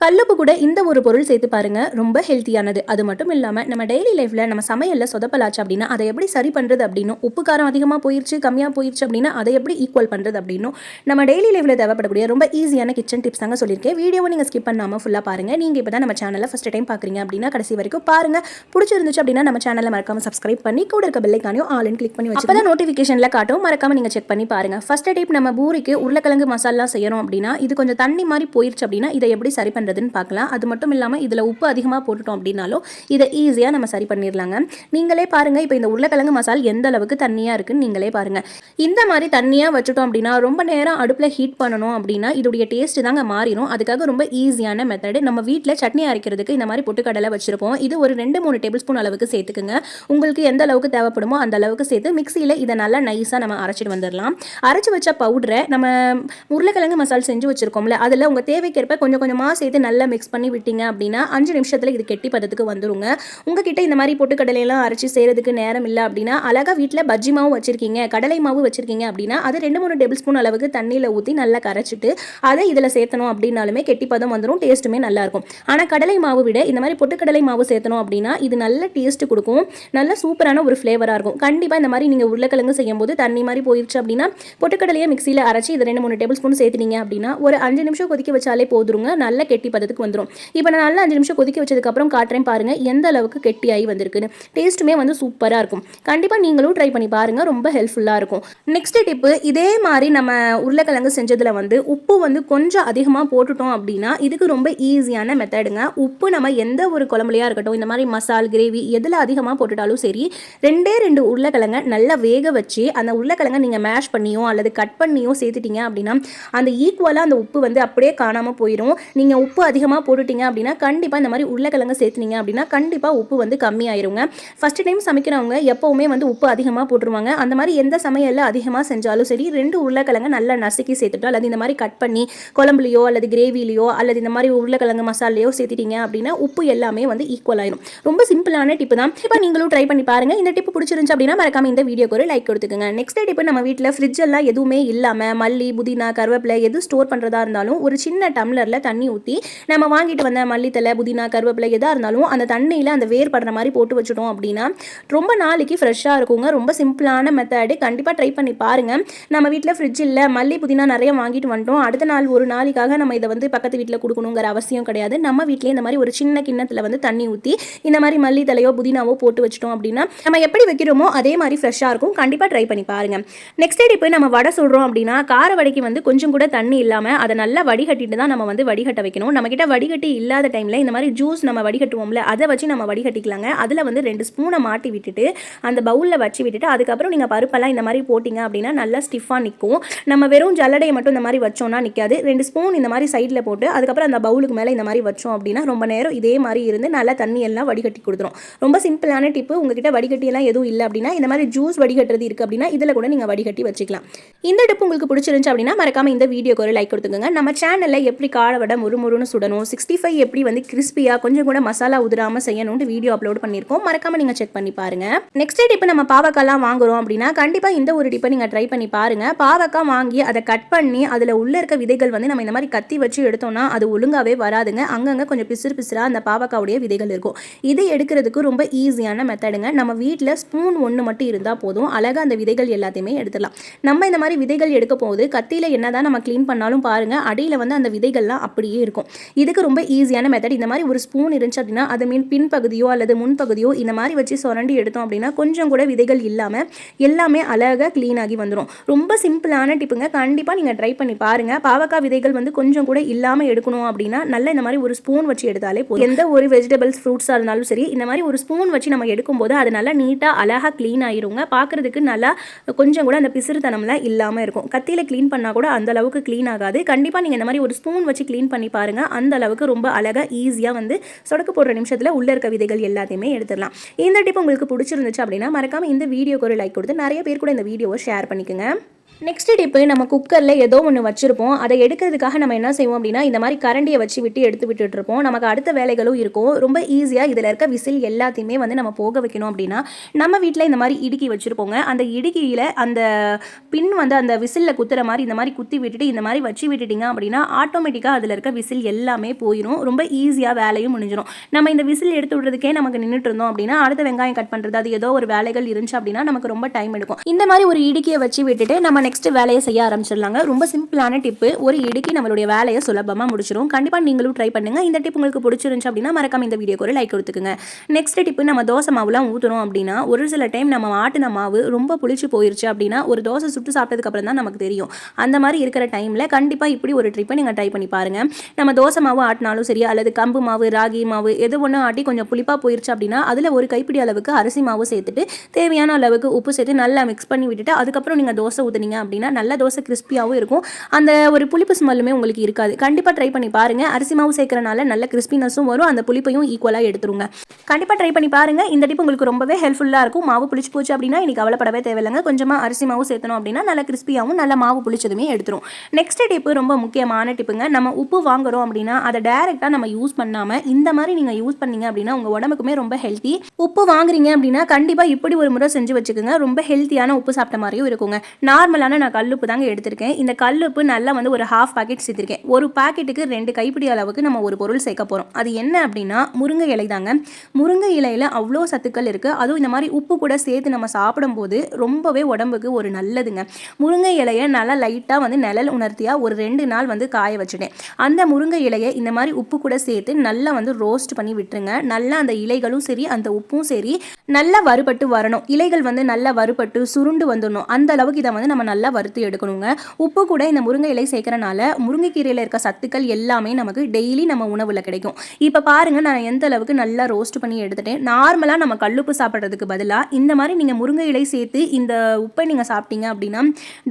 கல்லுப்பு கூட இந்த ஒரு பொருள் சேர்த்து பாருங்க ரொம்ப ஹெல்த்தியானது அது மட்டும் இல்லாமல் நம்ம டெய்லி லைஃப்பில் நம்ம சமையலில் சொதப்பலாச்சு அப்படின்னா அதை எப்படி சரி பண்ணுறது அப்படின்னும் உப்பு காரம் அதிகமாக போயிடுச்சு கம்மியாக போயிடுச்சு அப்படின்னா அதை எப்படி ஈக்குவல் பண்ணுறது அப்படின்னும் நம்ம டெய்லி லைஃப்பில் தேவைப்படக்கூடிய ரொம்ப ஈஸியான கிச்சன் டிப்ஸ் தாங்க சொல்லியிருக்கேன். வீடியோவை நீங்கள் ஸ்கிப் பண்ணாமல் ஃபுல்லாக பாருங்கள் நீங்கள் இப்போ தான் நம்ம சேனலில் ஃபஸ்ட் டைம் பார்க்குறீங்க அப்படின்னா கடைசி வரைக்கும் பாருங்கள் பிடிச்சிருந்துச்சு அப்படின்னா நம்ம சேனலில் மறக்காம சப்ஸ்கிரைப் பண்ணி கூட இருக்க பெல்லைக்கானையும் ஆல்னு கிளிக் பண்ணி வச்சு அப்போ நோட்டிஃபிகேஷனில் காட்டும். மறக்காம நீங்கள் செக் பண்ணி பாருங்கள் ஃபஸ்ட் டிப் நம்ம பூரிக்கு உருளைக்கிழங்கு மசாலா செய்யறோம் அப்படின்னா இது கொஞ்சம் தண்ணி மாதிரி போயிடுச்சு அப்படின்னா இதை எப்படி சரி பண்ணுறது பண்ணுறதுன்னு பார்க்கலாம். அது மட்டும் இல்லாமல் இதில் உப்பு அதிகமாக போட்டுட்டோம் அப்படின்னாலும் இதை ஈஸியாக நம்ம சரி பண்ணிடலாங்க. நீங்களே பாருங்கள் இப்போ இந்த உருளைக்கிழங்கு மசால் எந்த அளவுக்கு தண்ணியாக இருக்குன்னு நீங்களே பாருங்கள் இந்த மாதிரி தண்ணியாக வச்சுட்டோம் அப்படின்னா ரொம்ப நேரம் அடுப்பில் ஹீட் பண்ணணும் அப்படின்னா இதோடைய டேஸ்ட்டு தாங்க மாறிடும் அதுக்காக ரொம்ப ஈஸியான மெத்தடு நம்ம வீட்டில் சட்னி அரைக்கிறதுக்கு இந்த மாதிரி பொட்டுக்கடலை வச்சுருப்போம். இது ஒரு ரெண்டு மூணு டேபிள் ஸ்பூன் அளவுக்கு சேர்த்துக்குங்க. உங்களுக்கு எந்த அளவுக்கு தேவைப்படுமோ அந்த அளவுக்கு சேர்த்து மிக்சியில் இதை நல்லா நைஸாக நம்ம அரைச்சிட்டு வந்துடலாம். அரைச்சி வச்ச பவுடரை நம்ம உருளைக்கிழங்கு மசால் செஞ்சு வச்சுருக்கோம்ல அதில் உங்கள் தேவைக்கேற்ப கொஞ்சம் கொஞ்சமாக சேர்த்து நல்லா மிக்ஸ் பண்ணி விட்டீங்க அப்படின்னா அஞ்சு நிமிஷத்தில் இது கெட்டி பதத்துக்கு வந்துருங்க. உங்ககிட்ட இந்த மாதிரி பொட்டுக்கடலையெல்லாம் அரைச்சி செய்கிறதுக்கு நேரம் இல்லை அப்படின்னா அழகாக வீட்டில் பஜ்ஜி மாவு வச்சுருக்கீங்க கடலை மாவு வச்சுருக்கீங்க அப்படின்னா அது ரெண்டு மூணு டேபிள் ஸ்பூன் அளவுக்கு தண்ணியில் ஊற்றி நல்லா கரைச்சிட்டு அதை இதில் சேர்த்தணும் அப்படின்னாலுமே கெட்டி பதம் வந்துடும் டேஸ்ட்டுமே நல்லாயிருக்கும் ஆனால் கடலை மாவு விட இந்த மாதிரி பொட்டுக்கடலை மாவு சேர்த்தணும் அப்படின்னா இது நல்ல டேஸ்ட் கொடுக்கும் நல்ல சூப்பரான ஒரு ஃப்ளேவராக இருக்கும். கண்டிப்பாக இந்த மாதிரி நீங்கள் உருளைக்கிழங்கு செய்யும்போது தண்ணி மாதிரி போயிடுச்சு அப்படின்னா பொட்டுக்கடலையை மிக்சியில் அரைச்சி இது ரெண்டு மூணு டேபிள் ஸ்பூன் சேர்த்துனீங்க அப்படின்னா ஒரு அஞ்சு நிமிஷம் கொதிக்க வச்சாலே போதுருங்க நல்ல கெட்டி பதத்துக்கு வந்துடும் இப்போ நான் நல்லா அஞ்சு நிமிஷம் கொதிக்க வச்சதுக்கப்புறம் காட்டுறேன் பாருங்கள் எந்த அளவுக்கு கெட்டியாகி வந்திருக்குன்னு. டேஸ்ட்டுமே வந்து சூப்பராக இருக்கும். கண்டிப்பாக நீங்களும் ட்ரை பண்ணி பாருங்கள் ரொம்ப ஹெல்ப்ஃபுல்லாக இருக்கும். நெக்ஸ்ட் டிப்பு இதே மாதிரி நம்ம உருளைக்கிழங்கு செஞ்சதில் வந்து உப்பு வந்து கொஞ்சம் அதிகமாக போட்டுட்டோம் அப்படின்னா இதுக்கு ரொம்ப ஈஸியான மெத்தடுங்க உப்பு நம்ம எந்த ஒரு குழம்புலையாக இருக்கட்டும் இந்த மாதிரி மசால் கிரேவி எதில் அதிகமாக போட்டுட்டாலும் சரி ரெண்டே ரெண்டு உருளைக்கிழங்க நல்லா வேக வச்சு அந்த உருளைக்கிழங்க நீங்கள் மேஷ் பண்ணியோ அல்லது கட் பண்ணியோ சேர்த்துட்டீங்க அப்படின்னா அந்த ஈக்குவலாக அந்த உப்பு வந்து அப்படியே காணாமல் போயிடும் நீங்கள் உப்பு உப்பு அதிகமாக போட்டுட்டீங்க அப்படின்னா கண்டிப்பாக இந்த மாதிரி உருளைக்கிழங்கு சேர்த்துனீங்க அப்படின்னா கண்டிப்பாக உப்பு வந்து கம்மியாயிருங்க. ஃபஸ்ட்டு டைம் சமைக்கிறவங்க எப்போவுமே வந்து உப்பு அதிகமாக போட்டுருவாங்க. அந்த மாதிரி எந்த சமையலில் அதிகமாக செஞ்சாலும் சரி ரெண்டு உருளைக்கிழங்கு நல்லா நசுக்கி சேர்த்துட்டு அல்லது இந்த மாதிரி கட் பண்ணி குழம்புலையோ அல்லது கிரேவிலையோ அல்லது இந்த மாதிரி உருளைக்கிழங்கு மசாலையோ சேர்த்துட்டீங்க அப்படின்னா உப்பு எல்லாமே வந்து ஈக்குவல் ஆயிரும். ரொம்ப சிம்பிளான டிப்பு தான். இப்போ நீங்களும் ட்ரை பண்ணி பாருங்க. இந்த டிப்பு பிடிச்சிருந்துச்சு அப்படின்னா மறக்காம இந்த வீடியோக்கு ஒரு லைக் கொடுத்துக்கோங்க. நெக்ஸ்ட் டிப்பு நம்ம வீட்டில் ஃப்ரிட்ஜ் எல்லாம் எதுவுமே இல்லாமல் மல்லி புதினா கருவேப்பிலை எது ஸ்டோர் பண்ணுறதா இருந்தாலும் ஒரு சின்ன டம்ளரில் தண்ணி ஊற்றி நம்ம வாங்கிட்டு வந்த மல்லித்தலை புதினா கருவேப்பிலை எதாக இருந்தாலும் அந்த தண்ணியில் அந்த வேர் படுற மாதிரி போட்டு வச்சுட்டோம் அப்படின்னா ரொம்ப நாளைக்கு ஃப்ரெஷ்ஷாக இருக்குங்க. ரொம்ப சிம்பிளான மெத்தடு கண்டிப்பாக ட்ரை பண்ணி பாருங்கள் நம்ம வீட்டில் ஃப்ரிட்ஜ் இல்லை மல்லி புதினா நிறைய வாங்கிட்டு வந்துட்டோம் அடுத்த நாள் ஒரு நாளைக்காக நம்ம இதை வந்து பக்கத்து வீட்டில் கொடுக்கணுங்கிற அவசியம் கிடையாது. நம்ம வீட்லேயே இந்த மாதிரி ஒரு சின்ன கிண்ணத்தில் வந்து தண்ணி ஊற்றி இந்த மாதிரி மல்லி தலையோ புதினாவோ போட்டு வச்சிட்டோம் அப்படின்னா நம்ம எப்படி வைக்கிறோமோ அதே மாதிரி ஃப்ரெஷ்ஷாக இருக்கும். கண்டிப்பாக ட்ரை பண்ணி பாருங்கள் நெக்ஸ்ட் டே போய் நம்ம வடை சொல்கிறோம் அப்படின்னா கார வடைக்கு வந்து கொஞ்சம் கூட தண்ணி இல்லாமல் அதை நல்லா வடிகட்டிட்டு தான் நம்ம வந்து வடிகட்ட வைக்கணும். நம்மக்கிட்ட வடிகட்டி இல்லாத டைமில் இந்த மாதிரி ஜூஸ் நம்ம வடிகட்டுவோம்ல அதை வச்சு நம்ம வடிகட்டிக்கலாங்க. அதில் வந்து ரெண்டு ஸ்பூனை மாட்டி விட்டுட்டு அந்த பவுலில் வச்சு விட்டுட்டு அதுக்கப்புறம் நீங்கள் பருப்பெல்லாம் இந்த மாதிரி போட்டிங்க அப்படின்னா நல்லா ஸ்டிஃபாக நிற்கும் நம்ம வெறும் ஜல்லடையை மட்டும் இந்த மாதிரி வச்சோம்னா நிற்காது ரெண்டு ஸ்பூன் இந்த மாதிரி சைடில் போட்டு அதுக்கப்புறம் அந்த பவுலுக்கு மேலே இந்த மாதிரி வச்சோம் அப்படின்னா ரொம்ப நேரம் இதே மாதிரி இருந்து நல்லா தண்ணி எல்லாம் வடிகட்டி கொடுத்துரும். ரொம்ப சிம்பிளான டிப்பு உங்ககிட்ட வடிகட்டியெல்லாம் எதுவும் இல்லை அப்படின்னா இந்த மாதிரி ஜூஸ் வடிகட்டுறது இருக்குது அப்படின்னா இதில் கூட நீங்கள் வடிகட்டி வச்சுக்கலாம். இந்த டிப்பு உங்களுக்கு பிடிச்சிருந்துச்சு அப்படின்னா மறக்காம இந்த வீடியோக்கு ஒரு லைக் கொடுத்துக்கோங்க. நம்ம சேனலில் எப்படி காழ வடை முறுமுறுன்னு சுடணும். சிக்ஸ்டி ஃபைவ் எப்படி வந்து கிறிஸ்பியாக கொஞ்சம் கூட மசாலா உதிராமல் செய்யணும்னு வீடியோ அப்லோட் பண்ணியிருக்கோம். மறக்காமல் நீங்கள் செக் பண்ணி பாருங்கள் நெக்ஸ்ட் டிப்பு நம்ம பாவக்காய்லாம் வாங்குறோம் அப்படின்னா கண்டிப்பாக இந்த ஒரு டிப்பை நீங்கள் ட்ரை பண்ணி பாருங்கள் பாவக்காய் வாங்கி அதை கட் பண்ணி அதில் உள்ள இருக்க விதைகள் வந்து நம்ம இந்த மாதிரி கத்தி வச்சு எடுத்தோம்னா அது ஒழுங்காகவே வராதுங்க. அங்கங்கே கொஞ்சம் பிசுறு பிசுறா அந்த பாவக்காவுடைய விதைகள் இருக்கும். இது எடுக்கிறதுக்கு ரொம்ப ஈஸியான மெத்தடுங்க நம்ம வீட்டில் ஸ்பூன் ஒன்று மட்டும் இருந்தால் போதும். அழகாக அந்த விதைகள் எல்லாத்தையுமே எடுத்துடலாம். நம்ம இந்த மாதிரி விதைகள் எடுக்க போது கத்தியில் என்னதான் நம்ம க்ளீன் பண்ணாலும் பாருங்கள் அடியில் வந்து அந்த விதைகள்லாம் அப்படியே இருக்கும். இதுக்கு ரொம்ப ஈஸியான மெத்தட் இந்த மாதிரி ஒரு ஸ்பூன் இருந்துச்சு அப்படின்னா அது மீன் பின்பகுதியோ அல்லது முன்பகுதியோ இந்த மாதிரி வச்சு சுரண்டி எடுத்தோம் அப்படின்னா கொஞ்சம் கூட விதைகள் இல்லாமல் எல்லாமே அழகாக க்ளீன் ஆகி வந்துடும் ரொம்ப சிம்பிளான டிப்புங்க கண்டிப்பாக நீங்கள் ட்ரை பண்ணி பாருங்கள் பாவக்காய் விதைகள் வந்து கொஞ்சம் கூட இல்லாமல் எடுக்கணும் அப்படின்னா நல்ல இந்த மாதிரி ஒரு ஸ்பூன் வச்சு எடுத்தாலே போதும். எந்த ஒரு வெஜிடபிள்ஸ் ஃப்ரூட்ஸாக இருந்தாலும் சரி இந்த மாதிரி ஒரு ஸ்பூன் வச்சு நம்ம எடுக்கும்போது அது நல்லா நீட்டாக அழகாக க்ளீன் ஆயிருங்க. பார்க்குறதுக்கு நல்லா கொஞ்சம் கூட அந்த பிசுறுத்தனம்லாம் இல்லாமல் இருக்கும். கத்தியில் க்ளீன் பண்ணால் கூட அந்த அளவுக்கு க்ளீன் ஆகாது. கண்டிப்பாக நீங்கள் இந்த மாதிரி ஒரு ஸ்பூன் வச்சு க்ளீன் பண்ணி பாருங்கள் அந்த அளவுக்கு ரொம்ப அழகாக ஈஸியாக வந்து சொடக்கு போடுற நிமிஷத்தில் உள்ளே இருக்க விதைகள் எல்லாத்தையுமே எடுத்துடலாம். இந்த டிப் உங்களுக்கு பிடிச்சிருந்துச்சு அப்படின்னா மறக்காமல் இந்த வீடியோக்கு ஒரு லைக் கொடுத்து நிறைய பேர் கூட இந்த வீடியோவை ஷேர் பண்ணிக்கோங்க. நெக்ஸ்ட் டிப்பு நம்ம குக்கரில் ஏதோ ஒன்று வச்சுருப்போம். அதை எடுக்கிறதுக்காக நம்ம என்ன செய்வோம் அப்படின்னா இந்த மாதிரி கரண்டியை வச்சு விட்டு எடுத்து விட்டுட்டு இருப்போம் நமக்கு அடுத்த வேலைகளும் இருக்கும். ரொம்ப ஈஸியாக இதில் இருக்க விசில் எல்லாத்தையுமே வந்து நம்ம போக வைக்கணும் அப்படின்னா நம்ம வீட்டில் இந்த மாதிரி இடுக்கி வச்சுருப்போங்க. அந்த இடுக்கியில் அந்த பின் வந்து அந்த விசிலில் குத்துற மாதிரி இந்த மாதிரி குத்தி விட்டுட்டு இந்த மாதிரி வச்சு விட்டுட்டிங்க அப்படின்னா ஆட்டோமேட்டிக்காக அதில் இருக்க விசில் எல்லாமே போயிடும் ரொம்ப ஈஸியாக வேலையும் முடிஞ்சிடும் நம்ம இந்த விசில் எடுத்து விடுறதுக்கே நமக்கு நின்றுட்டு இருந்தோம் அப்படின்னா அடுத்த வெங்காயம் கட் பண்ணுறது அது ஏதோ ஒரு வேலைகள் இருந்துச்சு அப்படின்னா நமக்கு ரொம்ப டைம் எடுக்கும். இந்த மாதிரி ஒரு இடுக்கியை வச்சு விட்டுட்டு நம்ம நெக்ஸ்ட் வேலையை செய்ய ஆரம்பிச்சிடலாங்க. ரொம்ப சிம்பிளான டிப்பு. ஒரு இடுக்கி நம்மளுடைய வேலையை சுலபமாக முடிச்சிடும் கண்டிப்பாக நீங்களும் ட்ரை பண்ணுங்கள் இந்த டிப் உங்களுக்கு பிடிச்சிருந்துச்சு அப்படின்னா மறக்காம இந்த வீடியோக்கு ஒரு லைக் கொடுத்துக்குங்க. நெக்ஸ்ட் டிப்பு நம்ம தோசை மாவுலாம் ஊற்றுறோம் அப்படின்னா ஒரு சில டைம் நம்ம ஆட்டின மாவு ரொம்ப புளிச்சு போயிருச்சு அப்படின்னா ஒரு தோசை சுட்டு சாப்பிட்டதுக்கப்புறம் தான் நமக்கு தெரியும். அந்த மாதிரி இருக்கிற டைமில் கண்டிப்பாக இப்படி ஒரு ட்ரிப்பை நீங்கள் ட்ரை பண்ணி பாருங்கள் நம்ம தோசை மாவு ஆட்டினாலும் சரி அல்லது கம்பு மாவு ராகி மாவு எது ஒன்று ஆட்டி கொஞ்சம் புளிப்பாக போயிருச்சு அப்படின்னா அதில் ஒரு கைப்பிடி அளவுக்கு அரிசி மாவு சேர்த்துட்டு தேவையான அளவுக்கு உப்பு சேர்த்து நல்லா மிக்ஸ் பண்ணி விட்டுட்டு அதுக்கப்புறம் நீங்கள் தோசை ஊற்றுனீங்க அப்படின்னா நல்ல தோசை கிறிஸ்பியாகவும் இருக்கும். அந்த ஒரு புளிப்பு ஸ்மெல்லுமே உங்களுக்கு இருக்காது. கண்டிப்பாக ட்ரை பண்ணி பாருங்க. அரிசி மாவு சேர்க்கறனால நல்ல கிறிஸ்பினஸும் வரும். அந்த புளிப்பையும் ஈக்குவலாக எடுத்துருங்க. கண்டிப்பாக ட்ரை பண்ணி பாருங்க. இந்த டிப் உங்களுக்கு ரொம்பவே ஹெல்ப்ஃபுல்லாக இருக்கும். மாவு புளிச்சு போச்சு அப்படின்னா இன்னைக்கு கவலைப்படவே தேவையில்லைங்க. கொஞ்சமாக அரிசி மாவு சேர்த்தணும் அப்படின்னா நல்ல கிறிஸ்பியாகவும் நல்ல மாவு புளிச்சதுமே எடுத்துரும். நெக்ஸ்ட் டிப்பு ரொம்ப முக்கியமான டிப்புங்க நம்ம உப்பு வாங்குறோம் அப்படின்னா அதை டேரெக்டாக நம்ம யூஸ் பண்ணாமல் இந்த மாதிரி நீங்கள் யூஸ் பண்ணீங்க அப்படின்னா உங்கள் உடம்புக்குமே ரொம்ப ஹெல்த்தி உப்பு வாங்குறீங்க அப்படின்னா கண்டிப்பாக இப்படி ஒரு முறை செஞ்சு வச்சுக்கோங்க. ரொம்ப ஹெல்த்தியான உப்பு சாப்பிட்ட மாதிரியும் இருக்குங்க. நார்மலான நான் கல்லுப்பு தாங்க எடுத்திருக்கேன். இந்த கல்லுப்பு நல்லா வந்து ஒரு ஹாஃப் பாக்கெட் சேர்த்திருக்கேன். ஒரு பாக்கெட்டுக்கு ரெண்டு கைப்பிடி அளவுக்கு நம்ம ஒரு பொருள் சேர்க்க போகிறோம் அது என்ன அப்படின்னா முருங்கை இலை தாங்க. முருங்கை இலையில் அவ்வளோ சத்துக்கள் இருக்குது அதுவும் இந்த மாதிரி உப்பு கூட சேர்த்து நம்ம சாப்பிடும்போது ரொம்பவே உடம்புக்கு ஒரு நல்லதுங்க. முருங்கை இலையை நல்லா லைட்டாக வந்து நிழல் உணர்த்தியாக ஒரு ரெண்டு நாள் வந்து காய வச்சுட்டேன். அந்த முருங்கை இலையை இந்த மாதிரி உப்பு கூட சேர்த்து நல்லா வந்து ரோஸ்ட் பண்ணி விட்டுருங்க. நல்லா அந்த இலைகளும் சரி அந்த உப்பும் சரி நல்லா வறுபட்டு வரணும். இலைகள் வந்து நல்லா வறுபட்டு சுருண்டு வந்துடணும். அந்த அளவுக்கு இதை வந்து நம்ம நல்லா வறுத்து எடுக்கணுங்க. உப்பு கூட இந்த முருங்கை இலை சேர்க்கறனால முருங்கைக்கீரையில் இருக்க சத்துக்கள் எல்லாமே நமக்கு டெய்லி நம்ம உணவில் கிடைக்கும். இப்போ பாருங்க நான் எந்த அளவுக்கு நல்லா ரோஸ்ட் பண்ணி எடுத்துட்டேன். நார்மலாக நம்ம கல்லுப்பு சாப்பிட்றதுக்கு பதிலாக இந்த மாதிரி நீங்கள் முருங்கை இலை சேர்த்து இந்த உப்பை நீங்கள் சாப்பிட்டீங்க அப்படின்னா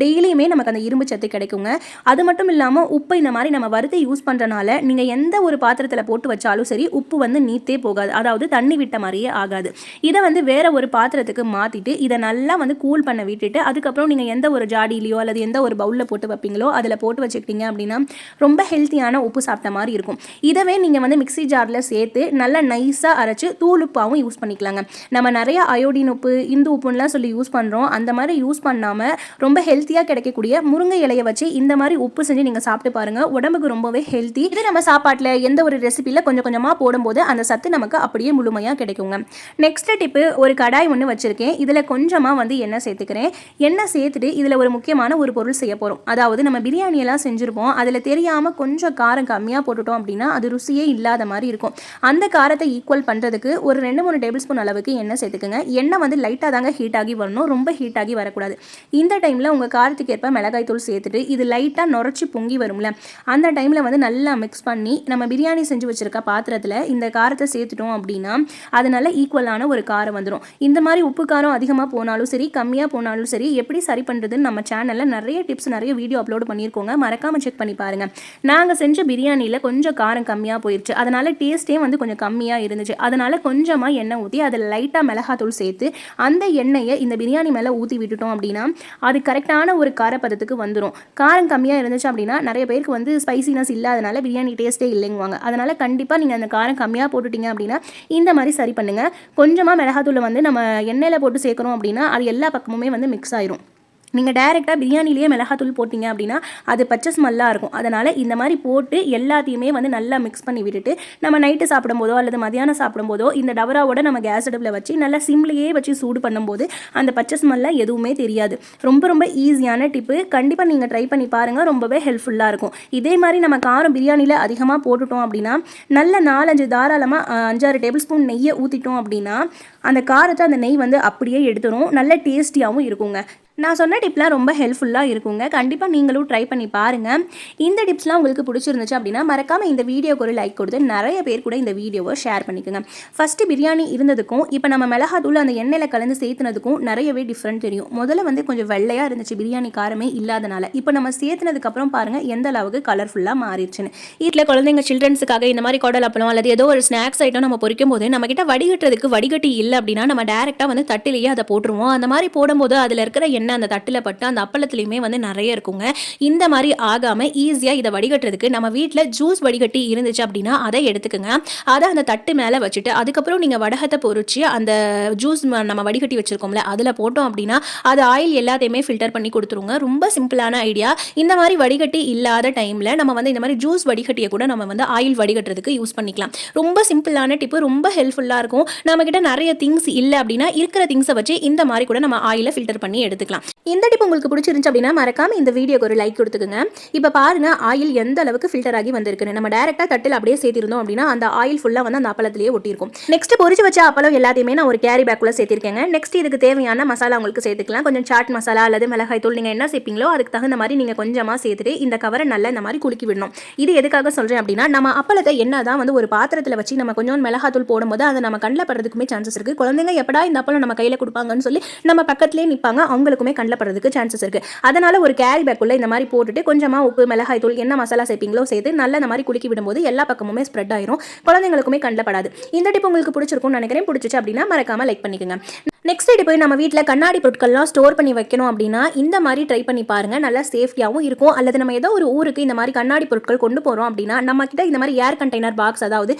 டெய்லியுமே நமக்கு அந்த இரும்பு சத்து கிடைக்குங்க. அது மட்டும் இல்லாமல் உப்பு இந்த மாதிரி நம்ம வறுத்து யூஸ் பண்ணுறனால நீங்கள் எந்த ஒரு பாத்திரத்தில் போட்டு வச்சாலும் சரி உப்பு வந்து நீத்தே போகாது. அதாவது தண்ணி விட்ட மாதிரியே ஆகாது. இதை வந்து வேற ஒரு பாத்திரத்துக்கு மாற்றிட்டு இதை நல்லா வந்து கூல் பண்ண விட்டுட்டு அதுக்கப்புறம் நீங்கள் எந்த ஒரு ஜாடியிலையோ அல்லது எந்த ஒரு பவுலில் போட்டு வைப்பீங்களோ அதில் போட்டு வச்சுக்கிட்டீங்க அப்படின்னா ரொம்ப ஹெல்த்தியான உப்பு சாப்பிட்ட மாதிரி இருக்கும். இதவே நீங்கள் வந்து மிக்ஸி ஜாரில் சேர்த்து நல்லா நைஸாக அரைச்சு தூள் உப்பாகவும் யூஸ் பண்ணிக்கலாங்க. நம்ம நிறைய அயோடின் உப்பு இந்து உப்புன்னெலாம் சொல்லி யூஸ் பண்ணுறோம் அந்த மாதிரி யூஸ் பண்ணாமல் ரொம்ப ஹெல்த்தியாக கிடைக்கக்கூடிய முருங்கை இலையை வச்சு இந்த மாதிரி உப்பு செஞ்சு நீங்கள் சாப்பிட்டு பாருங்கள் உடம்புக்கு ரொம்பவே ஹெல்த்தி இது நம்ம சாப்பாட்டில் எந்த ஒரு ரெசிபியில் கொஞ்சம் கொஞ்சமாக போடும்போது அந்த சத்து நமக்கு அப்படியே முழுமையாக கிடைக்குங்க. நெக்ஸ்ட் டிப்பு ஒரு கடாய் ஒன்று வச்சுருக்கேன். இதில் கொஞ்சமாக வந்து எண்ணெய் சேர்த்துக்கிறேன். எண்ணெய் சேர்த்துட்டு இதில் ஒரு முக்கியமான ஒரு பொருள் செய்ய போகிறோம் அதாவது நம்ம பிரியாணியெல்லாம் செஞ்சுருப்போம். அதில் தெரியாமல் கொஞ்சம் காரம் கம்மியாக போட்டுட்டோம் அப்படின்னா அது ருசியே இல்லாத மாதிரி இருக்கும். அந்த காரத்தை ஈக்குவல் பண்ணுறதுக்கு ஒரு ரெண்டு மூணு டேபிள் ஸ்பூன் அளவுக்கு எண்ணெய் சேர்த்துக்குங்க. எண்ணெய் வந்து லைட்டாக தாங்க ஹீட் ஆகி வரணும். ரொம்ப ஹீட் ஆகி வரக்கூடாது. இந்த டைமில் உங்கள் காரத்துக்கு ஏற்ப மிளகாய் தூள் சேர்த்துட்டு இது லைட்டாக நுரைச்சி பொங்கி வரும்ல. அந்த டைமில் வந்து நல்லா மிக்ஸ் பண்ணி நம்ம பிரியாணி செஞ்சு வச்சுருக்க பாத்திரத்தில் இந்த காரத்தை சேர்த்துட்டோம் அப்படின்னா அதனால ஈக்குவலான ஒரு காரம் வந்துடும் இந்த மாதிரி உப்பு காரம் அதிகமாக போனாலும் சரி கம்மியாக போனாலும் சரி எப்படி சரி பண்ணுறதுன்னு நம்ம சேனலில் நிறைய டிப்ஸ் நிறைய வீடியோ அப்லோட் பண்ணியிருக்கோங்க. மறக்காமல் செக் பண்ணி பாருங்கள் நாங்கள் செஞ்ச பிரியாணியில் கொஞ்சம் காரம் கம்மியாக போயிடுச்சு அதனால் டேஸ்ட்டே வந்து கொஞ்சம் கம்மியாக இருந்துச்சு. அதனால் கொஞ்சமாக எண்ணெய் ஊற்றி அதில் லைட்டாக மிளகாத்தூள் சேர்த்து அந்த எண்ணெயை இந்த பிரியாணி மேலே ஊற்றி விட்டுட்டோம் அப்படின்னா அது கரெக்டான ஒரு காரப்பதத்துக்கு வந்துடும் காரம் கம்மியாக இருந்துச்சு அப்படின்னா நிறைய பேருக்கு வந்து ஸ்பைசினஸ் இல்லாதனால பிரியாணி டேஸ்ட்டே இல்லைங்குவாங்க. அதனால் கண்டிப்பாக நீங்கள் அந்த காரம் கம்மியாக போட்டுட்டீங்க அப்படின்னா இந்த மாதிரி சரி பண்ணுங்கள் கொஞ்சமாக மிளகாத்தூளை வந்து நம்ம எண்ணெயில் போட்டு சேர்க்குறோம் அப்படின்னா அது எல்லா பக்கமுமே வந்து மிக்ஸ் ஆயிரும். நீங்கள் டைரெக்டாக பிரியாணிலேயே மிளகாத்தூள் போட்டிங்க அப்படின்னா அது பச்சை ஸ்மெல்லாக இருக்கும். அதனால் இந்த மாதிரி போட்டு எல்லாத்தையுமே வந்து நல்லா மிக்ஸ் பண்ணி விட்டுட்டு நம்ம நைட்டு சாப்பிடும்போதோ அல்லது மதியானம் சாப்பிடும்போதோ இந்த டவராவோட நம்ம கேஸ் அடுப்பில் வச்சு நல்லா சிம்லேயே வச்சு சூடு பண்ணும்போது அந்த பச்சை ஸ்மெல்லாம் எதுவுமே தெரியாது. ரொம்ப ரொம்ப ஈஸியான டிப்பு கண்டிப்பாக நீங்கள் ட்ரை பண்ணி பாருங்கள் ரொம்பவே ஹெல்ப்ஃபுல்லாக இருக்கும். இதே மாதிரி நம்ம காரம் பிரியாணியில் அதிகமாக போட்டுட்டோம் அப்படின்னா நல்ல நாலஞ்சு தாராளமாக அஞ்சாறு டேபிள் ஸ்பூன் நெய்யை ஊற்றிட்டோம் அப்படின்னா அந்த காரத்தை அந்த நெய் வந்து அப்படியே எடுத்துரும். நல்ல டேஸ்டியாகவும் இருக்குங்க. நான் சொன்ன டிப்லாம் ரொம்ப ஹெல்ப்ஃபுல்லாக இருக்குங்க. கண்டிப்பாக நீங்களும் ட்ரை பண்ணி பாருங்கள் இந்த டிப்ஸ்லாம் உங்களுக்கு பிடிச்சிருந்துச்சு அப்படின்னா மறக்காமல் இந்த வீடியோக்கு ஒரு லைக் கொடுத்து நிறைய பேர் கூட இந்த வீடியோவை ஷேர் பண்ணிக்கோங்க. ஃபஸ்ட்டு பிரியாணி இருந்ததுக்கும் இப்போ நம்ம மிளகாத்தூள் அந்த எண்ணெயில் கலந்து சேர்த்துனதுக்கும் நிறையவே டிஃப்ரெண்ட் தெரியும். முதல்ல வந்து கொஞ்சம் வெள்ளையாக இருந்துச்சு பிரியாணி காரமே இல்லாதனால. இப்போ நம்ம சேர்த்துனதுக்கப்புறம் பாருங்கள் எந்த அளவுக்கு கலர்ஃபுல்லாக மாறிடுச்சுன்னு. வீட்டில் குழந்தைங்க சில்ட்ரன்ஸுக்காக இந்த மாதிரி குடல் அப்பளம் அல்லது ஏதோ ஒரு ஸ்நாக்ஸ் ஐட்டம் நம்ம பொறிக்கும் போது நம்மக்கிட்ட வடிகட்டுறதுக்கு வடிகட்டி இல்லை அப்படின்னா நம்ம டேரெக்டாக வந்து தட்டிலேயே அதை போட்டுருவோம். அந்த மாதிரி போடும்போது அதில் இருக்கிற எண்ணெய் எண்ணெய் அந்த தட்டில் பட்டு அந்த அப்பளத்துலேயுமே வந்து நிறைய இருக்குங்க. இந்த மாதிரி ஆகாமல் ஈஸியாக இதை வடிகட்டுறதுக்கு நம்ம வீட்டில் ஜூஸ் வடிகட்டி இருந்துச்சு அப்படின்னா அதை எடுத்துக்கோங்க. அதை அந்த தட்டு மேலே வச்சுட்டு அதுக்கப்புறம் நீங்கள் வடகத்தை பொறிச்சு அந்த ஜூஸ் நம்ம வடிகட்டி வச்சுருக்கோம்ல அதில் போட்டோம் அப்படின்னா அது ஆயில் எல்லாத்தையுமே ஃபில்டர் பண்ணி கொடுத்துருங்க. ரொம்ப சிம்பிளான ஐடியா இந்த மாதிரி வடிகட்டி இல்லாத டைமில் நம்ம வந்து இந்த மாதிரி ஜூஸ் வடிகட்டியை கூட நம்ம வந்து ஆயில் வடிகட்டுறதுக்கு யூஸ் பண்ணிக்கலாம். ரொம்ப சிம்பிளான டிப்பு ரொம்ப ஹெல்ப்ஃபுல்லாக இருக்கும். நம்மக்கிட்ட நிறைய திங்ஸ் இல்லை அப்படின்னா இருக்கிற திங்ஸை வச்சு இந்த மாதிரி கூட நம்ம ஆயிலை ஃபில்டர் பண்ணி எடுத்துக்கலாம். இந்த டிப் உங்களுக்கு பிடிச்சிருந்துச்சு அப்படின்னா மறக்காம இந்த வீடியோக்கு ஒரு லைக் கொடுத்துக்குங்க. இப்போ பாருங்க ஆயில் எந்த அளவுக்கு ஃபில்டர் ஆகி வந்திருக்குன்னு. நம்ம டேரெக்டாக தட்டில் அப்படியே சேர்த்திருந்தோம் அப்படின்னா அந்த ஆயில் ஃபுல்லாக வந்து அந்த அப்பளத்திலேயே ஒட்டியிருக்கும். நெக்ஸ்ட் பொறிச்சு வச்ச அப்பளம் எல்லாத்தையுமே நான் ஒரு கேரி பேக்குள்ள சேர்த்திருக்கேங்க. நெக்ஸ்ட் இதுக்கு தேவையான மசாலா உங்களுக்கு சேர்த்துக்கலாம். கொஞ்சம் சாட் மசாலா அல்லது மிளகாய் தூள் நீங்கள் என்ன சேர்ப்பீங்களோ அதுக்கு தகுந்த மாதிரி நீங்கள் கொஞ்சமாக சேர்த்துட்டு இந்த கவரை நல்லா இந்த மாதிரி குலுக்கி விடணும். இது எதுக்காக சொல்கிறேன் அப்படின்னா நம்ம அப்பளத்தை என்ன தான் வந்து ஒரு பாத்திரத்தில் வச்சு நம்ம கொஞ்சம் மிளகாத்தூள் போடும்போது அதை நம்ம கண்ணில் படுறதுக்குமே சான்சஸ் இருக்குது குழந்தைங்க எப்படா இந்த அப்பளம் நம்ம கையில் கொடுப்பாங்கன்னு சொல்லி நம்ம பக்கத்துலேயே நிற்பாங்க அவங்களுக்குமே கண்ணில் படுறதுக்கு சான்சஸ் இருக்குது அதனால் ஒரு கேரி பேக்குள்ளே இந்த மாதிரி போட்டுட்டு கொஞ்சமாக உப்பு மிளகாய் தூள் என்ன மசாலா சேர்ப்பீங்களோ சேர்த்து நல்லா இந்த மாதிரி குலுக்கி விடும்போது எல்லா பக்கமுமே ஸ்ப்ரெட் ஆயிரும். குழந்தைங்களுக்குமே கண்ணில் படாது இந்த டிப் உங்களுக்கு பிடிச்சிருக்கும்னு நினைக்கிறேன். பிடிச்சிச்சு அப்படின்னா மறக்காமல் லைக் பண்ணிக்கோங்க. நெக்ஸ்ட் இது போய் நம்ம வீட்டில் கண்ணாடி பொருட்கள்லாம் ஸ்டோர் பண்ணி வைக்கணும் அப்படின்னா இந்த மாதிரி ட்ரை பண்ணி பாருங்க. நல்லா சேஃப்டியாகவும் இருக்கும். அல்லது நம்ம ஏதோ ஒரு ஊருக்கு இந்த மாதிரி கண்ணாடி பொருட்கள் கொண்டு போகிறோம் அப்படின்னா நம்ம கிட்ட இந்த மாதிரி ஏர் கண்டெய்னர் பாக்ஸ் அதாவது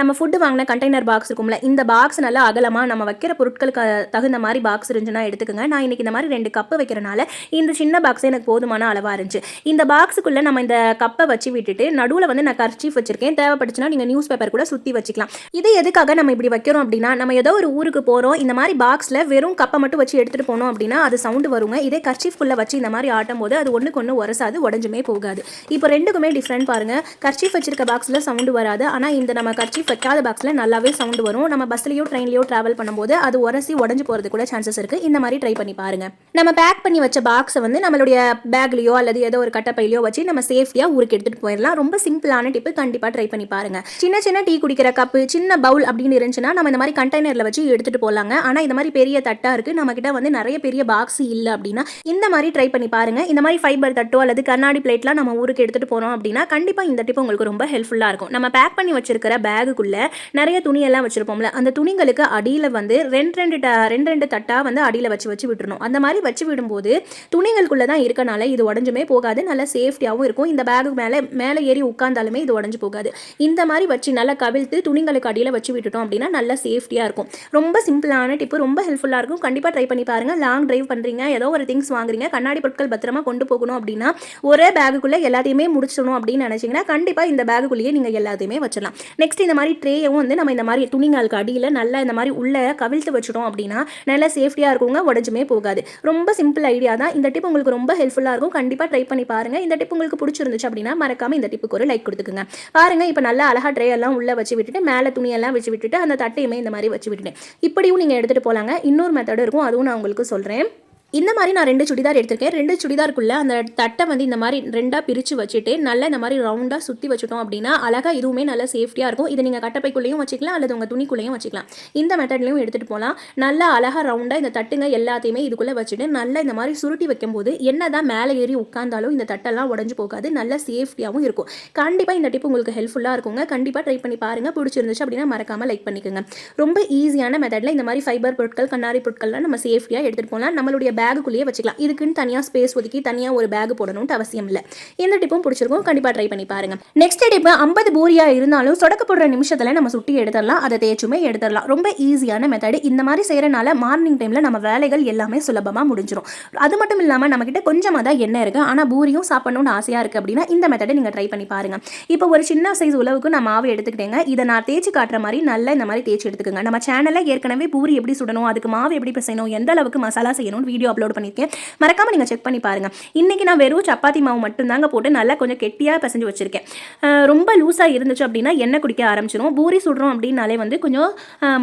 நம்ம ஃபுட்டு வாங்கின கண்டெய்னர் பாக்ஸ் இருக்கும்ல இந்த பாக்ஸ் நல்லா அகலமாக நம்ம வைக்கிற பொருட்களுக்கு தகுந்த மாதிரி பாக்ஸ் இருந்துச்சுன்னா எடுத்துக்கோங்க. நான் இன்னைக்கு இந்த மாதிரி ரெண்டு கப்பு வைக்கிறனால இந்த சின்ன பாக்ஸ் எனக்கு போதுமான அளவாக இருந்துச்சு. இந்த பாக்ஸுக்குள்ளே நம்ம இந்த கப்பை வச்சு விட்டுட்டு நடுவில் வந்து நான் கர்ச்சீஃப் வச்சிருக்கேன். தேவைப்பட்டுச்சுன்னா நீங்கள் நியூஸ் பேப்பர் கூட சுற்றி வச்சுக்கலாம். இது எதுக்காக நம்ம இப்படி வைக்கிறோம் அப்படின்னா நம்ம ஏதோ ஒரு ஊருக்கு போகிறோம் இந்த மாதிரி பாக்ஸில் வெறும் கப்பை மட்டும் வச்சு எடுத்துகிட்டு போனோம் அப்படின்னா அது சவுண்டு வருங்க. இதே கர்ச்சீஃப்குள்ளே வச்சு இந்த மாதிரி ஆட்டும் போது அது ஒன்றுக்கு ஒன்று உரசாது உடஞ்சுமே போகாது. இப்போ ரெண்டுக்குமே டிஃப்ரெண்ட் பாருங்க. கர்ச்சீஃப் வச்சிருக்க பாக்ஸில் சவுண்டு வராது. ஆனால் இந்த நம்ம கர்ச்சீஃப் வைக்காத பாக்ஸில் நல்லாவே சவுண்டு வரும். நம்ம பஸ்லையோ ட்ரெயின்லையோ ட்ராவல் பண்ணும்போது அது உரசி உடஞ்சு போகிறது கூட சான்சஸ் இருக்குது இந்த மாதிரி ட்ரை பண்ணி பாருங்க. நம்ம பேக் பண்ணி வச்ச பாக்ஸை வந்து நம்மளுடைய பேக்லேயோ அல்லது ஏதோ ஒரு கட்டப்பையிலையோ வச்சு நம்ம சேஃப்டியாக ஊருக்கு எடுத்துகிட்டு போயிடலாம். ரொம்ப சிம்பிளான டிப்பு கண்டிப்பாக ட்ரை பண்ணி பாருங்க. சின்ன சின்ன டீ குடிக்கிற கப்பு சின்ன பவுல் அப்படின்னு இருந்துச்சுன்னா நம்ம இந்த மாதிரி கண்டெய்னரில் வச்சு எடுத்துகிட்டு போகலாங்க ஆனால் இந்த மாதிரி பெரிய தட்டாக இருக்குது நம்மக்கிட்ட வந்து நிறைய பெரிய பாக்ஸ் இல்லை அப்படின்னா இந்த மாதிரி ட்ரை பண்ணி பாருங்க. இந்த மாதிரி ஃபைபர் தட்டோ அல்லது கண்ணாடி பிளேட்லாம் நம்ம ஊருக்கு எடுத்துகிட்டு போகிறோம் அப்படின்னா கண்டிப்பாக இந்த டிப்பு உங்களுக்கு ரொம்ப ஹெல்ப்ஃபுல்லாக இருக்கும். நம்ம பேக் பண்ணி வச்சிருக்கிற பேகுக்குள்ளே நிறைய துணியெல்லாம் வச்சுருப்போம்ல. அந்த துணிங்களுக்கு அடியில் வந்து ரெண்டு ரெண்டு ட- ரெண்டு ரெண்டு தட்டாக வந்து அடியில் வச்சு வச்சு விட்டுருணும் அந்த மாதிரி வச்சு விடும்போது துணிகளுக்குள்ளே தான் இருக்கனால இது உடஞ்சுமே போகாது. நல்லா சேஃப்டியாகவும் இருக்கும். இந்த பேகு மேலே மேலே ஏறி உட்காந்தாலுமே இது உடஞ்சு போகாது. இந்த மாதிரி வச்சு நல்லா கவிழ்த்து துணிங்களுக்கு அடியில் வச்சு விட்டுட்டோம் அப்படின்னா நல்லா சேஃப்டியாக இருக்கும். ரொம்ப சிம்பிளான டிப்பு ரொம்ப ஹெல்ப்ஃபுல்லாக இருக்கும். கண்டிப்பாக ட்ரை பண்ணி பாருங்கள் லாங் டிரைவ் பண்ணுறீங்க ஏதோ ஒரு திங்ஸ் வாங்குறீங்க. கண்ணாடி பொருட்கள் பத்திரமா கொண்டு போகணும் அப்படின்னா ஒரே பேகுக்குள்ளே எல்லாத்தையுமே முடிச்சிடணும் அப்படின்னு நினச்சிங்கன்னா கண்டிப்பாக இந்த பேகுக்குள்ளேயே நீங்கள் எல்லாத்தையுமே வச்சிடலாம். நெக்ஸ்ட் இந்த மாதிரி ட்ரேயும் வந்து நம்ம இந்த மாதிரி துணிங்களுக்கு அடியில் நல்லா இந்த மாதிரி உள்ளே கவிழ்த்து வச்சிட்டோம் அப்படின்னா நல்லா சேஃப்டியாக இருக்குங்க. உடஞ்சுமே போகாது. ரொம்ப சிம்பிள் ஐடியா தான். இந்த டிப் உங்களுக்கு ரொம்ப ஹெல்ப்ஃபுல்லாக இருக்கும். கண்டிப்பாக ட்ரை பண்ணி பாருங்கள் இந்த டிப் உங்களுக்கு பிடிச்சிருந்துச்சு அப்படின்னா மறக்காமல் இந்த டிப்புக்கு ஒரு லைக் கொடுத்துக்குங்க. பாருங்கள் இப்போ நல்லா அழகா ட்ரே எல்லாம் உள்ளே வச்சு விட்டுட்டு மேலே துணியெல்லாம் வச்சு விட்டுட்டு அந்த தட்டையுமே இந்த மாதிரி வச்சு விட்டுட்டேன் இப்படியும் நீங்கள் எடுத்துகிட்டு போகலாங்க இன்னொரு மெத்தட் இருக்கும். அதுவும் நான் உங்களுக்கு சொல்கிறேன் இந்த மாதிரி நான் ரெண்டு சுடிதார் எடுத்திருக்கேன். ரெண்டு சுடிதாருக்குள்ளே அந்த தட்டை வந்து இந்த மாதிரி ரெண்டாக பிரித்து வச்சுட்டு நல்லா இந்த மாதிரி ரவுண்டாக சுற்றி வச்சுட்டோம் அப்படின்னா அழகாக இதுவுமே நல்லா சேஃப்டியாக இருக்கும். இதை நீங்கள் கட்டப்பைக்குள்ளேயும் வச்சுக்கலாம் அல்லது உங்கள் துணிக்குள்ளேயும் வச்சுக்கலாம். இந்த மெத்தட்லையும் எடுத்துகிட்டு போகலாம் நல்லா அழகாக ரவுண்டாக இந்த தட்டுங்க எல்லாத்தையுமே இதுக்குள்ளே வச்சுட்டு நல்லா இந்த மாதிரி சுருட்டி வைக்கும்போது என்ன தான் மேலே ஏறி உட்காந்தாலும் இந்த தட்டெல்லாம் உடஞ்சு போகாது. நல்லா சேஃப்டியாகவும் இருக்கும். கண்டிப்பாக இந்த டிப் உங்களுக்கு ஹெல்ப்ஃபுல்லாக இருக்குங்க. கண்டிப்பாக ட்ரை பண்ணி பாருங்கள் பிடிச்சிருந்துச்சு அப்படின்னா மறக்காமல் லைக் பண்ணிக்கோங்க. ரொம்ப ஈஸியான மெத்தடில் இந்த மாதிரி ஃபைபர் பொருட்கள் கண்ணாடி பொருட்கள்லாம் நம்ம சேஃப்டியாக எடுத்துகிட்டு போகலாம் நம்மளுடைய பேகுக்குள்ளேயே வச்சுக்கலாம். இதுக்குன்னு தனியாக ஸ்பேஸ் ஒதுக்கி தனியாக ஒரு பேக் போடணும்னு அவசியம் இல்லை. இந்த டிப்பும் பிடிச்சிருக்கும். கண்டிப்பாக ட்ரை பண்ணி பாருங்க. நெக்ஸ்ட் டிப் ஐம்பது பூரியா இருந்தாலும் சொடக்கப்படுற நிமிஷத்தில் நம்ம சுட்டி எடுத்துடலாம். அதை தேய்ச்சுமே எடுத்துடலாம். ரொம்ப ஈஸியான மெத்தடு இந்த மாதிரி செய்கிறனால மார்னிங் டைமில் நம்ம வேலைகள் எல்லாமே சுலபமாக முடிஞ்சிடும் அது மட்டும் இல்லாமல் நம்மக்கிட்ட கொஞ்சமாக தான் எண்ணெய் இருக்குது ஆனால் பூரியும் சாப்பிடணும்னு ஆசையாக இருக்குது அப்படின்னா இந்த மெத்தடை நீங்கள் ட்ரை பண்ணி பாருங்க. இப்போ ஒரு சின்ன சைஸ் உழவுக்கு நான் மாவு எடுத்துக்கிட்டேங்க. இதை நான் தேய்ச்சி காட்டுற மாதிரி நல்லா இந்த மாதிரி தேய்ச்சி எடுத்துக்கோங்க. நம்ம சேனலில் ஏற்கனவே பூரி எப்படி சுடணும் அதுக்கு மாவு எப்படி பிசையணும் எந்த அளவுக்கு மசாலா செய்யணும்னு வீடியோ அப்லோட் பண்ணியிருக்கேன். மறக்காம நீங்கள் செக் பண்ணி பாருங்க. இன்னைக்கு நான் வெறும் சப்பாத்தி மாவு மட்டும்தாங்க போட்டு நல்லா கொஞ்சம் கெட்டியாக பிசைஞ்சு வச்சிருக்கேன். ரொம்ப லூஸாக இருந்துச்சு அப்படின்னா எண்ணெய் குடிக்க ஆரம்பிச்சிடும் பூரி சுடுறோம் அப்படின்னாலே வந்து கொஞ்சம்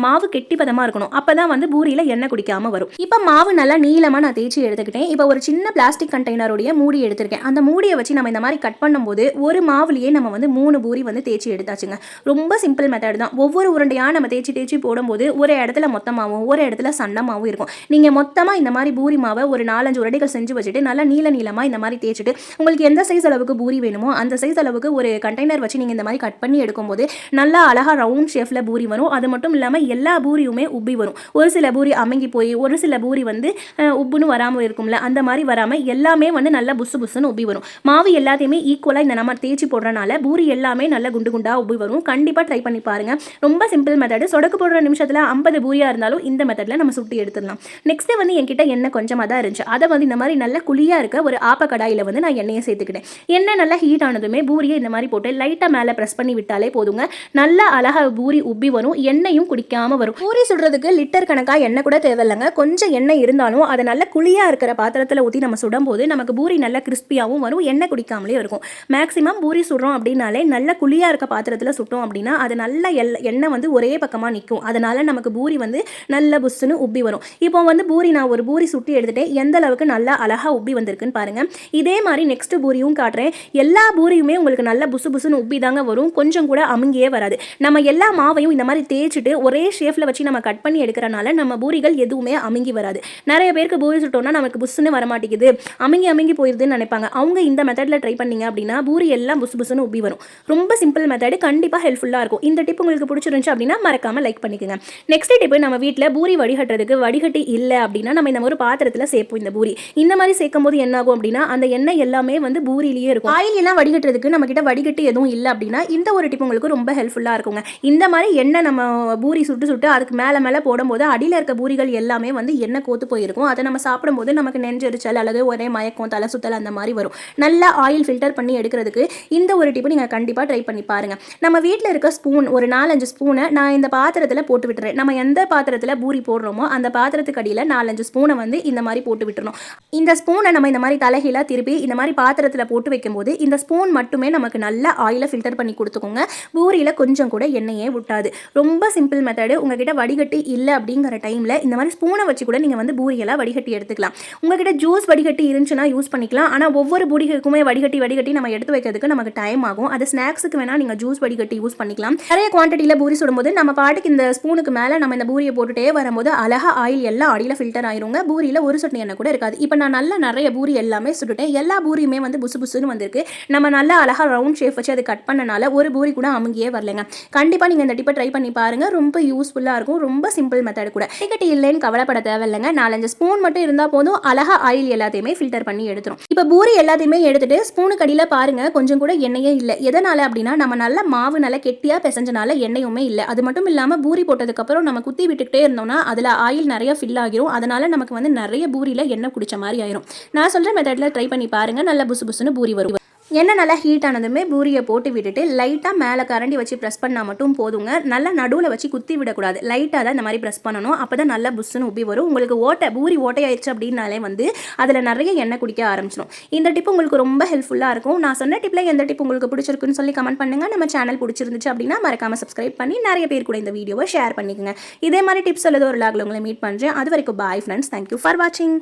மாவு கெட்டி பதமாக இருக்கணும். அப்போ தான் வந்து பூரியில் எண்ணெய் குடிக்காமல் வரும். இப்போ மாவு நல்லா நீளமாக நான் தேய்ச்சி எடுத்துக்கிட்டேன். இப்போ ஒரு சின்ன பிளாஸ்டிக் கண்டெய்னருடைய மூடி எடுத்திருக்கேன். அந்த மூடியை வச்சு நம்ம இந்த மாதிரி கட் பண்ணும்போது ஒரு மாவுலேயே நம்ம வந்து மூணு பூரி வந்து தேய்ச்சி எடுத்தாச்சுங்க. ரொம்ப சிம்பிள் மெத்தட் தான். ஒவ்வொரு உருண்டையாக நம்ம தேய்ச்சி தேய்ச்சி போடும்போது ஒரு இடத்துல மொத்தமாகவும் ஒரு இடத்துல சண்டமாகவும் இருக்கும். நீங்கள் மொத்தமாக இந்த மாதிரி பூரி மாவை ஒரு நாலஞ்சு உரடிகள் செஞ்சு வச்சுட்டு நல்லா நீல நீளமாக இந்த மாதிரி தேய்ச்சிட்டு உங்களுக்கு எந்த சைஸ் அளவுக்கு பூரி வேணுமோ அந்த சைஸ் அளவுக்கு ஒரு கண்டெய்னர் வச்சு நீங்கள் இந்த மாதிரி கட் பண்ணி எடுக்கும்போது நல்லா அழகாக ரவுண்ட் ஷேஃபில் பூரி வரும். அது மட்டும் இல்லாமல் எல்லா பூரியுமே உப்பி வரும். ஒரு சில பூரி அமுங்கி போய் ஒரு சில பூரி வந்து உப்புன்னு வராமல் இருக்கும்ல அந்த மாதிரி வராமல் எல்லாமே வந்து நல்லா புசு புசுன்னு உப்பி வரும். மாவு எல்லாத்தையுமே ஈக்குவலாக இந்த நம்ம தேய்ச்சி போடுறனால பூரி எல்லாமே நல்லா குண்டு குண்டா உப்பி வரும். கண்டிப்பாக ட்ரை பண்ணி பாருங்க. ரொம்ப சிம்பிள் மெத்தடு சொடக்கு போடுற நிமிஷத்தில் ஐம்பது பூரியாக இருந்தாலும் இந்த மெத்தடில் நம்ம சுட்டி எடுத்துடலாம். நெக்ஸ்ட் வந்து என்கிட்ட என்ன கொஞ்சமாக தான் இருந்துச்சு. அதை வந்து இந்த மாதிரி நல்ல குழியாக இருக்க ஒரு ஆப்ப கடாயில் வந்து நான் எண்ணெயை சேர்த்துக்கிட்டேன். எண்ணெய் நல்லா ஹீட் ஆனதுமே பூரியை இந்த மாதிரி போட்டு லைட்டாக மேலே ப்ரெஸ் பண்ணி விட்டாலே போதுங்க. நல்ல அழகாக பூரி உப்பி வரும். எண்ணெயும் குடிக்காமல் வரும். பூரி சுடுறதுக்கு லிட்டர் கணக்காக எண்ணெய் கூட தேவையில்லைங்க. கொஞ்சம் எண்ணெய் இருந்தாலும் அதை நல்ல குழியாக இருக்கிற பாத்திரத்தில் ஊற்றி நம்ம சுடும்போது நமக்கு பூரி நல்லா கிறிஸ்பியாகவும் வரும். எண்ணெய் குடிக்காமலே இருக்கும். மேக்ஸிமம் பூரி சுடுறோம் அப்படின்னாலே நல்ல குழியாக இருக்க பாத்திரத்தில் சுட்டோம் அப்படின்னா அது நல்ல எல் எண்ணெய் வந்து ஒரே பக்கமாக நிற்கும் அதனால் நமக்கு பூரி வந்து நல்ல புஸ்ஸுன்னு உப்பி வரும். இப்போ வந்து பூரி நான் ஒரு பூரி சுட்டு எடுத்துட்டேன் எந்த அளவுக்கு நல்லா அழகாக உப்பி வந்திருக்குன்னு பாருங்கள் இதே மாதிரி நெக்ஸ்ட் பூரியும் காட்டுறேன். எல்லா பூரியுமே உங்களுக்கு நல்ல புசு புசுன்னு உப்பி தாங்க வரும். கொஞ்சம் கூட அமுங்கியே வராது. நம்ம எல்லா மாவையும் இந்த மாதிரி தேய்ச்சிட்டு ஒரே ஷேஃபில் வச்சு நம்ம கட் பண்ணி எடுக்கிறனால நம்ம பூரிகள் எதுவுமே அமுங்கி வராது. நிறைய பேருக்கு பூரி சுட்டோம்னா நமக்கு புஸ்ஸுன்னு வர மாட்டேங்குது அமுங்கி அமுங்கி போயிருதுன்னு நினைப்பாங்க. அவங்க இந்த மெத்தடில் ட்ரை பண்ணீங்க அப்படின்னா பூரி எல்லாம் புசு புசுன்னு உப்பி வரும். ரொம்ப சிம்பிள் மெத்தடு கண்டிப்பாக ஹெல்ப்ஃபுல்லாக இருக்கும். இந்த டிப் உங்களுக்கு பிடிச்சிருந்துச்சு அப்படின்னா மறக்காமல் லைக் பண்ணிக்கோங்க. நெக்ஸ்ட் டிப்பு நம்ம வீட்டில் பூரி வடிகட்டுறதுக்கு வடிகட்டி இல்லை அப்படின்னா நம்ம இந்த மாதிரி ஒரு பாத்திரத்தில் சேர்ப்போம் இந்த பூரி. இந்த மாதிரி சேர்க்கும் போது என்ன ஆகும் அப்படின்னா அந்த எண்ணெய் எல்லாமே வந்து பூரியிலேயே இருக்கும். ஆயில் எல்லாம் வடிகட்டுறதுக்கு நம்ம கிட்ட வடிகட்டி எதுவும் இல்லை அப்படின்னா இந்த ஒரு டிப் உங்களுக்கு ரொம்ப ஹெல்ப்ஃபுல்லாக இருக்குங்க. இந்த மாதிரி எண்ணெய் நம்ம பூரி சுட்டு சுட்டு அதுக்கு மேலே மேலே போடும்போது அடியில் இருக்க பூரிகள் எல்லாமே வந்து எண்ணெய் கோத்து போயிருக்கும். அதை நம்ம சாப்பிடும்போது நமக்கு நெஞ்செரிச்சல் அல்லது ஒரே மயக்கம் தலை சுத்தல் அந்த மாதிரி வரும். நல்லா ஆயில் ஃபில்டர் பண்ணி எடுக்கிறதுக்கு இந்த ஒரு டிப்பு நீங்கள் கண்டிப்பாக ட்ரை பண்ணி பாருங்க. நம்ம வீட்டில் இருக்க ஸ்பூன் ஒரு நாலஞ்சு ஸ்பூனை நான் இந்த பாத்திரத்தில் போட்டு விட்டுறேன். நம்ம எந்த பாத்திரத்தில் பூரி போடுறோமோ அந்த பாத்திரத்துக்கு அடியில் நாலஞ்சு ஸ்பூனை வந்து இந்த மாதிரி போட்டு விட்டுறணும். இந்த ஸ்பூனை நம்ம இந்த மாதிரி தலைகீழாக திருப்பி இந்த மாதிரி பாத்திரத்தில் போட்டு வைக்கும்போது இந்த ஸ்பூன் மட்டுமே நமக்கு நல்ல ஆயிலை ஃபில்டர் பண்ணி கொடுத்துக்கோங்க. பூரியில் கொஞ்சம் கூட எண்ணெயே விட்டாது ரொம்ப சிம்பிள் மெத்தடு உங்ககிட்ட வடிகட்டி இல்லை அப்படிங்கிற டைமில் இந்த மாதிரி ஸ்பூனை வச்சு கூட நீங்கள் வந்து பூரியெல்லாம் வடிகட்டி எடுத்துக்கலாம். உங்ககிட்ட ஜூஸ் வடிகட்டி இருந்துச்சுன்னா யூஸ் பண்ணிக்கலாம். ஆனால் ஒவ்வொரு பூரிகளுக்குமே வடிகட்டி வடிகட்டி நம்ம எடுத்து வைக்கிறதுக்கு நமக்கு டைம் ஆகும். அது ஸ்நாக்ஸுக்கு வேணால் நீங்கள் ஜூஸ் வடிகட்டி யூஸ் பண்ணிக்கலாம். நிறைய குவான்டிட்டியில் பூரி சுடும்போது நம்ம பாட்டுக்கு இந்த ஸ்பூனுக்கு மேலே நம்ம இந்த பூரியை போட்டுகிட்டே வரும்போது அழகா ஆயில் எல்லாம் அடியில் ஃபில்டர் ஆயிருங்க. பூரியில் ஒரு சொட்டு எண்ணெய் கூட இருக்காது. இப்போ நான் நல்லா நிறைய பூரி எல்லாமே சுட்டுட்டேன். எல்லா பூரியுமே வந்து புசு புசுன்னு வந்திருக்கு. நம்ம நல்லா அழகா ரவுண்ட் ஷேப் வச்சு அது கட் பண்ணனால ஒரு பூரி கூட அமுங்கியே வரலைங்க. கண்டிப்பாக நீங்கள் இந்த டிப்பை ட்ரை பண்ணி பாருங்க. ரொம்ப யூஸ்ஃபுல்லாக இருக்கும். ரொம்ப சிம்பிள் மெத்தட் கூட. டிக்கெட் இல்லைன்னு கவலைப்பட தேவையில்லைங்க. நாலஞ்சு ஸ்பூன் மட்டும் இருந்தால் போதும். அழகா ஆயில் எல்லாத்தையுமே ஃபில்டர் பண்ணி எடுத்துரும். இப்போ பூரி எல்லாத்தையுமே எடுத்துட்டு ஸ்பூனுக்கு அடியில் பாருங்க. கொஞ்சம் கூட எண்ணெயே இல்லை. எதனால் அப்படின்னா நம்ம நல்லா மாவு நல்லா கெட்டியாக பிசைஞ்சனால எண்ணெயுமே இல்லை. அது மட்டும் இல்லாமல் பூரி போட்டதுக்கப்புறம் நம்ம குத்தி விட்டுக்கிட்டே இருந்தோம்னா அதில் ஆயில் நிறைய ஃபில் ஆகிரும். அதனால் நமக்கு வந்து நிறைய பூரியில் எண்ணெய் குடிச்ச மாதிரி ஆயிரும். நான் சொல்கிற மெத்தடில் ட்ரை பண்ணி பாருங்க. நல்ல புசு புசுன்னு பூரி வரும். எண்ணெய் நல்லா ஹீட் ஆனதுமே பூரியை போட்டு விட்டுட்டு லைட்டாக மேலே கரண்டி வச்சு ப்ரெஸ் பண்ணால் மட்டும் போதுங்க. நல்லா நடுவில் வச்சு குத்தி விடக்கூடாது. லைட்டாக தான் இந்த மாதிரி ப்ரெஸ் பண்ணணும். அப்போ தான் நல்லா புஷ்ஷுன்னு உப்பி வரும். உங்களுக்கு ஓட்டை பூரி ஓட்டையாயிருச்சு அப்படின்னாலே வந்து அதில் நிறைய எண்ணெய் குடிக்க ஆரம்பிச்சிடும் இந்த டிப் உங்களுக்கு ரொம்ப ஹெல்ப்ஃபுல்லாக இருக்கும். நான் சொன்ன டிப்பில் எந்த டிப் உங்களுக்கு பிடிச்சிருக்குன்னு சொல்லி கமெண்ட் பண்ணுங்கள் நம்ம சேனல் பிடிச்சிருந்துச்சு அப்படின்னா மறக்காமல் சப்ஸ்கிரைப் பண்ணி நிறைய பேர் கூட இந்த வீடியோவை ஷேர் பண்ணிக்கோங்க. இதே மாதிரி டிப்ஸ் அல்லது ஒரு லாகில் உங்களை மீட் பண்ணுறேன் அது வரைக்கும் பாய் ஃப்ரெண்ட்ஸ் தேங்க்யூ ஃபார் வாட்சிங்